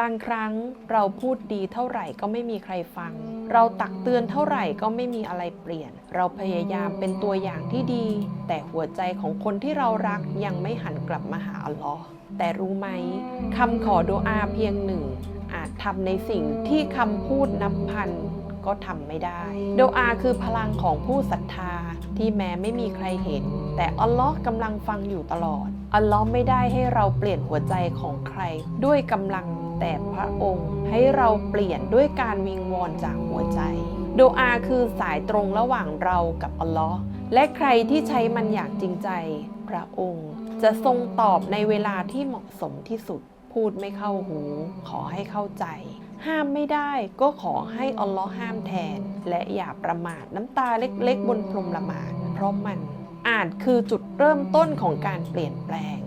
บางครั้งเราพูดดีเท่าไหร่ก็ไม่มีใครฟัง เราตักเตือนเท่าไหร่ก็ไม่มีอะไรเปลี่ยน เราพยายามเป็นตัวอย่างที่ดี แต่หัวใจของคนที่เรารักยังไม่หันกลับมาหาอัลลอฮ์แต่รู้ไหมคำขอดุอาเพียงหนึ่ง อาจทำในสิ่งที่คำพูดนับพันก็ทำไม่ได้โดอาคือพลังของผู้ศรัทธาที่แม้ไม่มีใครเห็น แต่อัลลอฮ์กำลังฟังอยู่ตลอด อัลลอฮ์ไม่ได้ให้เราเปลี่ยนหัวใจของใครด้วยกำลัง แต่พระองค์ให้เราเปลี่ยนด้วยการวิงวอนจากหัวใจ โดอาคือสายตรงระหว่างเรากับอัลลอฮ์และใครที่ใช้มันอย่างจริงใจ พระองค์จะทรงตอบในเวลาที่เหมาะสมที่สุด พูดไม่เข้าหู ขอให้เข้าใจ ห้ามไม่ได้ก็ขอให้อัลลอฮ์ห้ามแทน และอย่าประมาทน้ำตาเล็กๆ บนพรมละหมาดเพราะมันอาจคือจุดเริ่มต้นของการเปลี่ยนแปลง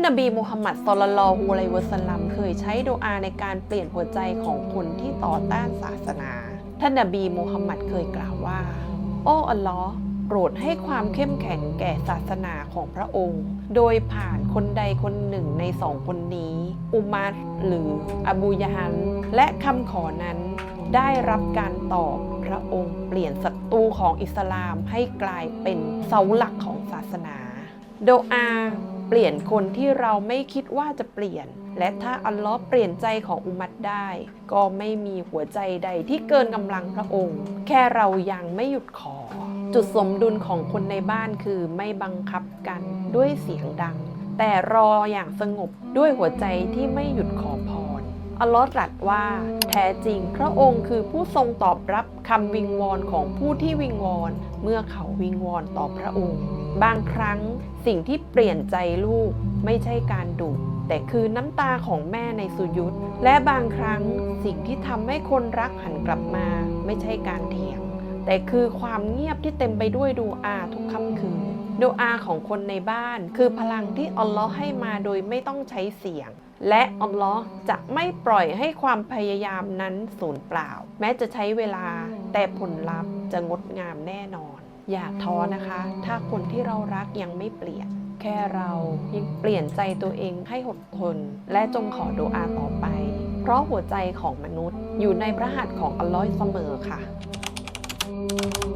านนบีมุฮัมมัดสลลัลฮุอะลัยฮิวะสัลลัมเคยใช้ดุอาในการเปลี่ยนหัวใจของคนที่ต่อต้านศาสนา ท่านนบีมุฮัมมัดเคยกล่าวว่า โอ้อัลลอฮ์โปรดให้ความเข้มแข็งแก่ศาสนาของพระองค์ โดยผ่านคนใดคนหนึ่งในสองคนนี้ อุมัรหรืออบูยฮัน และคำขอนั้นได้รับการตอบพระองค์เปลี่ยนศัตรูของอิสลามให้กลายเป็นเสาหลักของศาสนา โดอา เปลี่ยนคนที่เราไม่คิดว่าจะเปลี่ยน และถ้าอัลลอฮ์เปลี่ยนใจของอุมัตได้ ก็ไม่มีหัวใจใดที่เกินกำลังพระองค์ แค่เรายังไม่หยุดขอ จุดสมดุลของคนในบ้านคือไม่บังคับกันด้วยเสียงดัง แต่รออย่างสงบด้วยหัวใจที่ไม่หยุดขอพร อัลลอฮ์ตรัสว่า แท้จริง พระองค์คือผู้ทรงตอบรับคำวิงวอนของผู้ที่วิงวอน เมื่อเขาวิงวอนต่อพระองค์ บางครั้งสิ่งที่เปลี่ยนใจลูกไม่ใช่การดุแต่คือน้ำตาของแม่ในสุยุทธและบางครั้งสิ่งที่ทำให้คนรักหันกลับมา ไม่ใช่การเถียง แต่คือความเงียบที่เต็มไปด้วยดูอาทุกค่ำคืนดูอาของคนในบ้าน คือพลังที่อัลลอฮ์ให้มาโดยไม่ต้องใช้เสียง และอัลลอฮ์จะไม่ปล่อยให้ความพยายามนั้นสูญเปล่า แม้จะใช้เวลาแต่ผลลัพธ์จะงดงามแน่นอน อย่าท้อนะคะ ถ้าคนที่เรารักยังไม่เปลี่ยน แค่เรายังเปลี่ยนใจตัวเองให้อดทน และจงขอดูอาต่อไป เพราะหัวใจของมนุษย์อยู่ในพระหัตถ์ของอัลลอฮ์เสมอค่ะ Ooh.